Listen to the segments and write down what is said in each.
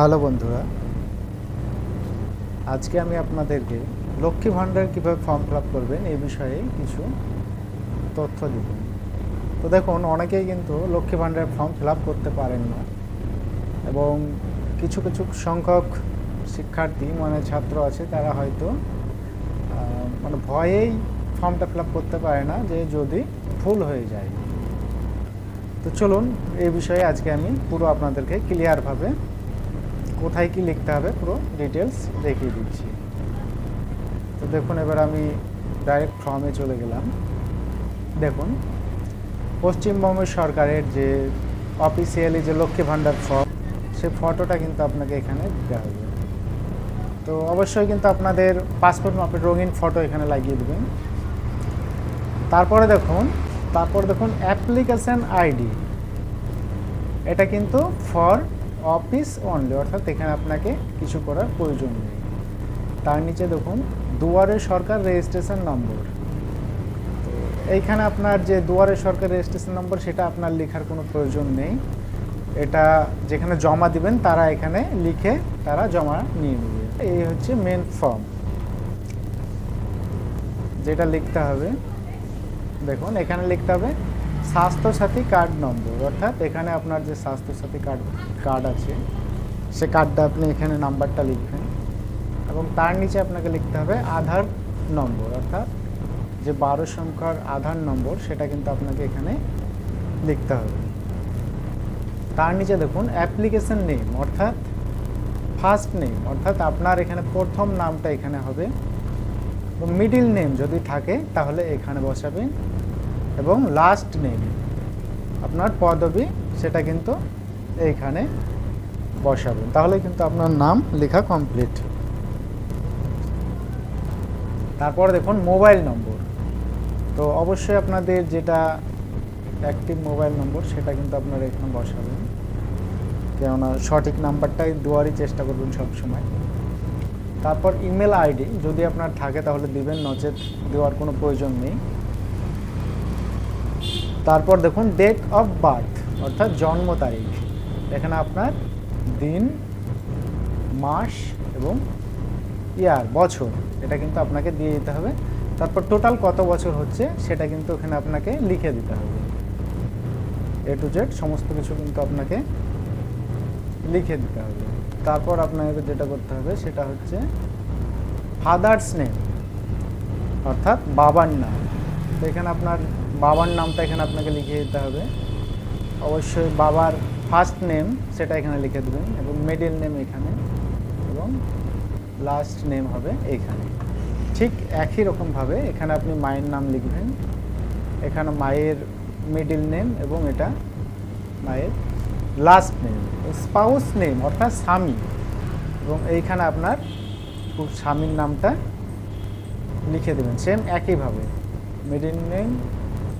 Hello বন্ধুরা। আজকে আমি আপনাদেরকে লক্ষ্মী ভাণ্ডার কীভাবে ফর্ম ফিল করবেন এই বিষয়ে কিছু তথ্য দিব। তো দেখুন, অনেকেই কিন্তু লক্ষ্মী ভাণ্ডারের ফর্ম ফিল করতে পারেন না এবং কিছু কিছু সংখ্যক শিক্ষার্থী মানে ছাত্র আছে, তারা হয়তো মানে ভয়েই ফর্মটা ফিল করতে পারে না যে যদি ভুল হয়ে যায়। তো চলুন এই বিষয়ে আজকে আমি পুরো আপনাদেরকে ক্লিয়ারভাবে কোথায় কি লিখতে হবে পুরো ডিটেলস দেখিয়ে দিচ্ছি। তো দেখুন, এবার আমি ডাইরেক্ট ফর্মে চলে গেলাম। দেখুন, পশ্চিমবঙ্গ সরকারের যে অফিসিয়ালি যে লক্ষ্মী ভাণ্ডার ফর্ম, সে ফটোটা কিন্তু আপনাকে এখানে দিতে হবে। তো অবশ্যই কিন্তু আপনাদের পাসপোর্ট মাপের রঙিন ফটো এখানে লাগিয়ে দেবেন। তারপরে দেখুন, তারপর দেখুন অ্যাপ্লিকেশান আইডি এটা কিন্তু ফর অফিস অনলি অর্থাৎ এখানে আপনাকে কিছু করার প্রয়োজন নেই। তার নিচে দেখুন, দুয়ারে সরকার রেজিস্ট্রেশন নম্বর এইখানে আপনার যে দুয়ারে সরকার রেজিস্ট্রেশন নম্বর সেটা আপনার লেখার কোনো প্রয়োজন নেই। এটা যেখানে জমা দিবেন, তারা এখানে লিখে তারা জমা নিয়ে নেবে। এই হচ্ছে মেন ফর্ম যেটা লিখতে হবে, দেখুন, এখানে লিখতে হবে স্বাস্থ্যসাথী কার্ড নম্বর, অর্থাৎ এখানে আপনার যে স্বাস্থ্যসাথী কার্ড কার্ড আছে, সে কার্ডটা আপনি এখানে নাম্বারটা লিখবেন এবং তার নিচে আপনাকে লিখতে হবে আধার নম্বর, অর্থাৎ যে বারো সংখ্যার আধার নম্বর, সেটা কিন্তু আপনাকে এখানে লিখতে হবে। তার নিচে দেখুন অ্যাপ্লিকেশন নেম, অর্থাৎ ফার্স্ট নেম, অর্থাৎ আপনার এখানে প্রথম নামটা এখানে হবে। মিডিল নেম যদি থাকে, তাহলে এখানে বসাবেন। এবং লাস্ট নেম আপনার পদবি সেটা কিন্তু এইখানে বসাবেন। তাহলে কিন্তু আপনার নাম লেখা কমপ্লিট তারপর দেখুন মোবাইল নম্বর তো অবশ্যই আপনাদের যেটা অ্যাক্টিভ মোবাইল নম্বর সেটা কিন্তু আপনারা এখানে বসাবেন। কেননা সঠিক নাম্বারটাই দেওয়ারই চেষ্টা করবেন সবসময়। তারপর ইমেল আইডি যদি আপনার থাকে তাহলে দিবেন, নচেত দেওয়ার কোনো প্রয়োজন নেই। তারপর দেখুন ডেট অফ বার্থ অর্থাৎ জন্ম তারিখ। এখানে আপনার দিন, মাস এবং ইয়ার বছর। এটা কিন্তু আপনাকে দিয়ে দিতে হবে। তারপর টোটাল কত বছর হচ্ছে, সেটা কিন্তু ওখানে আপনাকে লিখে দিতে হবে। এ টু জেড সমস্ত কিছু কিন্তু আপনাকে লিখে দিতে হবে। তারপর আপনাকে যেটা করতে হবে, সেটা হচ্ছে ফাদার্স নেম অর্থাৎ বাবার নাম। তো এখানে আপনার বাবার নামটা এখানে আপনাকে লিখে দিতে হবে। অবশ্যই বাবার ফার্স্ট নেম সেটা এখানে লিখে দেবেন এবং মিডিল নেম এখানে এবং লাস্ট নেম হবে এইখানে ঠিক একই রকমভাবে এখানে আপনি মায়ের নাম লিখবেন। এখানে মায়ের মিডিল নেম এবং এটা মায়ের লাস্ট নেম স্পাউস নেম অর্থাৎ স্বামী। এবং এইখানে আপনার স্বামীর নামটা লিখে দেবেন। সেম একইভাবে middle name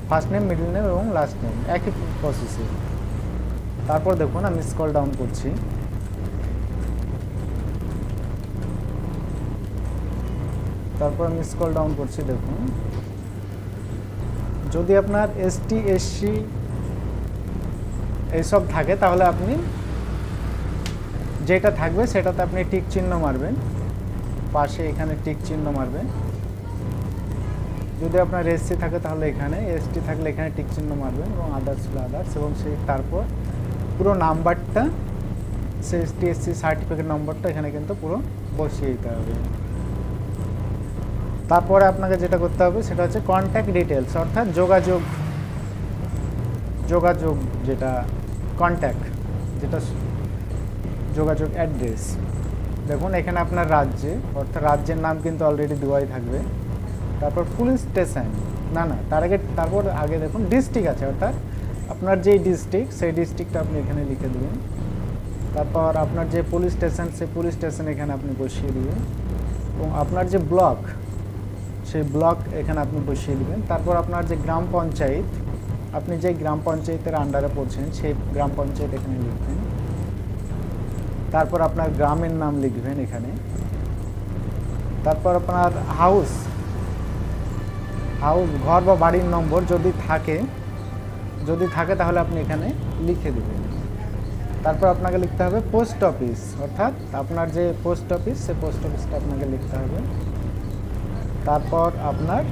first name middle name এবং লাস্ট নেম একই প্রসেসে তারপর দেখুন, আমি স্কল ডাউন করছি। তারপর আমি স্কল ডাউন করছি, দেখুন। যদি আপনার এসটি এসসি এইসব থাকে, তাহলে আপনি যেটা থাকবে, সেটাতে আপনি টিক চিহ্ন মারবেন। পাশে এখানে টিক চিহ্ন মারবেন। যদি আপনার এসসি থাকে তাহলে এখানে এসটি থাকলে এখানে টিক চিহ্ন মারবেন এবং আদার্স হলে আদার্স এবং সেই তারপর পুরো নাম্বারটা সে এসটি এসসি সার্টিফিকেট নম্বরটা এখানে কিন্তু পুরো বসিয়ে দিতে হবে। তারপরে আপনাকে যেটা করতে হবে সেটা হচ্ছে কন্ট্যাক্ট ডিটেলস অর্থাৎ যোগাযোগ যোগাযোগ যেটা কন্ট্যাক্ট যেটা যোগাযোগ অ্যাড্রেস দেখুন, এখানে আপনার রাজ্যে, অর্থাৎ রাজ্যের নাম কিন্তু অলরেডি দেওয়াই থাকবে। তারপর পুলিশ স্টেশন না না, তার আগে, তারপর আগে দেখুন ডিস্ট্রিক্ট আছে, অর্থাৎ আপনার যেই ডিস্ট্রিক্ট সেই ডিস্ট্রিক্টটা আপনি এখানে লিখে দেবেন। তারপর আপনার যে পুলিশ স্টেশন সেই পুলিশ স্টেশন এখানে আপনি বসিয়ে দিবেন। এবং আপনার যে ব্লক সেই ব্লক এখানে আপনি বসিয়ে দেবেন। তারপর আপনার যে গ্রাম পঞ্চায়েত, আপনি যে গ্রাম পঞ্চায়েতের আন্ডারে পড়ছেন, সেই গ্রাম পঞ্চায়েত এখানে লিখবেন। তারপর আপনার গ্রামের নাম লিখবেন এখানে। তারপর আপনার হাউস হাউস ঘর বা বাড়ির নম্বর যদি থাকে যদি থাকে তাহলে আপনি এখানে লিখে দেবেন। তারপর আপনাকে লিখতে হবে পোস্ট অফিস অর্থাৎ আপনার যে পোস্ট অফিস সে পোস্ট অফিসটা আপনাকে লিখতে হবে। তারপর আপনার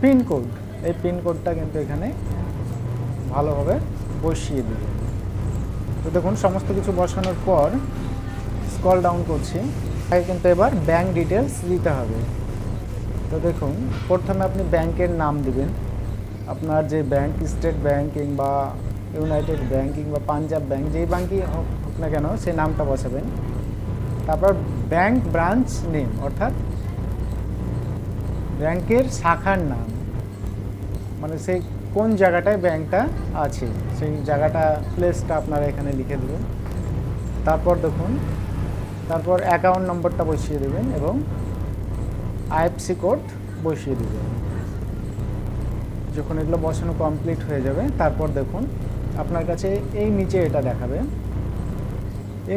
পিনকোড এই পিনকোডটা কিন্তু এখানে ভালোভাবে বসিয়ে দেবে তো দেখুন, সমস্ত কিছু বসানোর পর স্কল ডাউন করছি। তাই কিন্তু এবার ব্যাঙ্ক ডিটেলস দিতে হবে। তো দেখুন, প্রথমে আপনি ব্যাংকের নাম দিবেন। আপনার যে ব্যাংক, স্টেট ব্যাংক কিংবা ইউনাইটেড ব্যাংক কিংবা পাঞ্জাব ব্যাংক, যেই ব্যাংকই হোক হোক না কেন, সেই নামটা বসাবেন। তারপর ব্যাংক ব্রাঞ্চ নেম, অর্থাৎ ব্যাংকের শাখার নাম। মানে সেই কোন জায়গাটায় ব্যাংকটা আছে, সেই জায়গাটা, প্লেসটা আপনারা এখানে লিখে দেবেন। তারপর দেখুন, তারপর অ্যাকাউন্ট নম্বরটা বসিয়ে দেবেন এবং আইএফসি কোড বসিয়ে দেবেন যখন এগুলো বসানো কমপ্লিট হয়ে যাবে, তারপর দেখুন, আপনার কাছে এই নিচে এটা দেখাবে।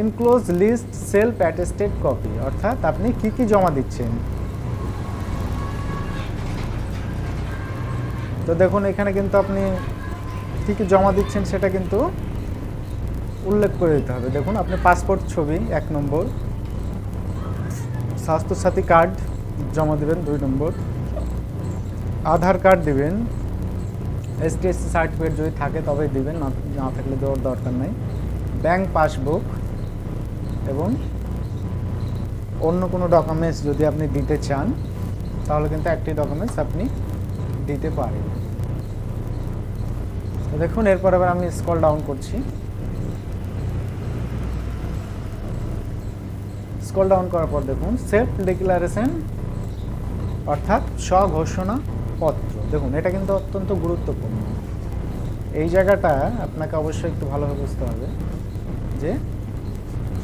Enclose list self attested copy অর্থাৎ আপনি কি কি জমা দিচ্ছেন। তো দেখুন, এখানে কিন্তু আপনি কী কী জমা দিচ্ছেন সেটা কিন্তু উল্লেখ করে দিতে হবে। দেখুন, আপনি পাসপোর্ট ছবি, এক নম্বর। স্বাস্থ্যসাথী কার্ড জমা দেবেন দুই নম্বর। আধার কার্ড দিবেন। এসটিএসসি সার্টিফিকেট যদি থাকে তবে দিবেন, না থাকলে দেওয়ার দরকার নাই। ব্যাংক পাসবুক এবং অন্য কোনো ডকুমেন্টস যদি আপনি দিতে চান, তাহলে কিন্তু একটি ডকুমেন্টস আপনি দিতে পারেন। দেখুন, এরপর আবার আমি স্কল ডাউন করছি। স্কল ডাউন করার পর দেখুন সেলফ ডিক্লারেশন অর্থাৎ স্বঘোষণা পত্র। দেখুন, এটা কিন্তু অত্যন্ত গুরুত্বপূর্ণ। এই জায়গাটা আপনাকে অবশ্যই একটু ভালোভাবে বুঝতে হবে যে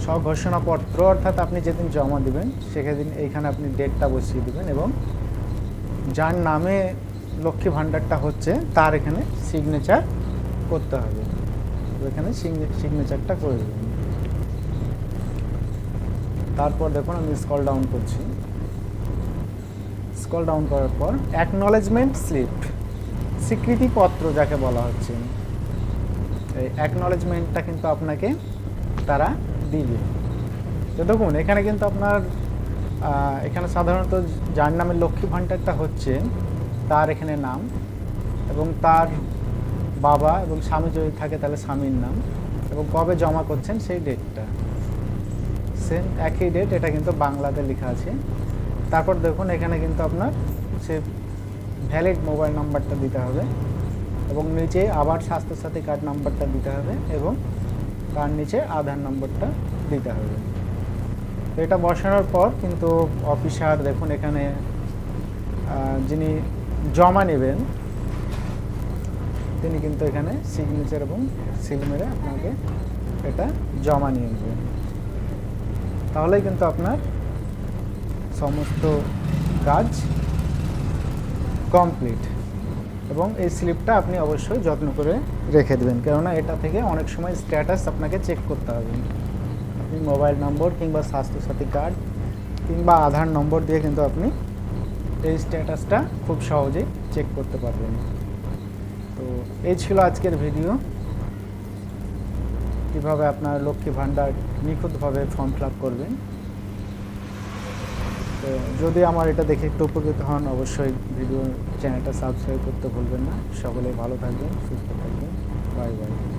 স্বঘোষণাপত্র অর্থাৎ আপনি যেদিন জমা দিবেন, সেদিন এইখানে আপনি ডেটটা বসিয়ে দেবেন এবং যার নামে লক্ষ্মী ভাণ্ডারটা হচ্ছে, তার এখানে সিগনেচার করতে হবে। এখানে সিগনেচারটা করে দেবেন। তারপর দেখুন, আমি স্কল ডাউন করছি। স্কল ডাউন করার পর অ্যাকনলেজমেন্ট স্লিপ স্বীকৃতিপত্র যাকে বলা হচ্ছে। এই অ্যাকনলেজমেন্টটা কিন্তু আপনাকে তারা দিবে। তো দেখুন, এখানে কিন্তু আপনার এখানে সাধারণত যার নামে লক্ষ্মী ভাণ্ডারটা হচ্ছে, তার এখানে নাম এবং তার বাবা এবং স্বামী যদি থাকে তাহলে স্বামীর নাম এবং কবে জমা করছেন সেই ডেটটা সেম একই ডেট এটা কিন্তু বাংলাতে লেখা আছে। তারপর দেখুন, এখানে কিন্তু আপনার সে ভ্যালিড মোবাইল নাম্বারটা দিতে হবে এবং নিচে আবার স্বাস্থ্যসাথী কার্ড নাম্বারটা দিতে হবে এবং তার নিচে আধার নম্বরটা দিতে হবে। তো এটা বসানোর পর কিন্তু অফিসার দেখুন, এখানে যিনি জমা নেবেন, তিনি কিন্তু এখানে সিগনেচার এবং সিল মেরে আপনাকে এটা জমা নিয়ে নেবেন। তাহলেই কিন্তু আপনার সমস্ত কাজ কমপ্লিট এবং এই স্লিপটা আপনি অবশ্যই যত্ন করে রেখে দেবেন। কেননা এটা থেকে অনেক সময় স্ট্যাটাস আপনাকে চেক করতে হবে। আপনি মোবাইল নম্বর কিংবা স্বাস্থ্যসাথী কার্ড কিংবা আধার নম্বর দিয়ে কিন্তু আপনি এই স্ট্যাটাসটা খুব সহজেই চেক করতে পারবেন। তো এই ছিল আজকের ভিডিও কীভাবে আপনার লক্ষ্মী ভাণ্ডার নিখুঁতভাবে ফর্ম ফিল করবেন? তো যদি আমার এটা দেখে একটু উপকৃত হন, অবশ্যই ভিডিও চ্যানেলটা সাবস্ক্রাইব করতে ভুলবেন না। সকলে ভালো থাকবেন, সুস্থ থাকবেন। Bye bye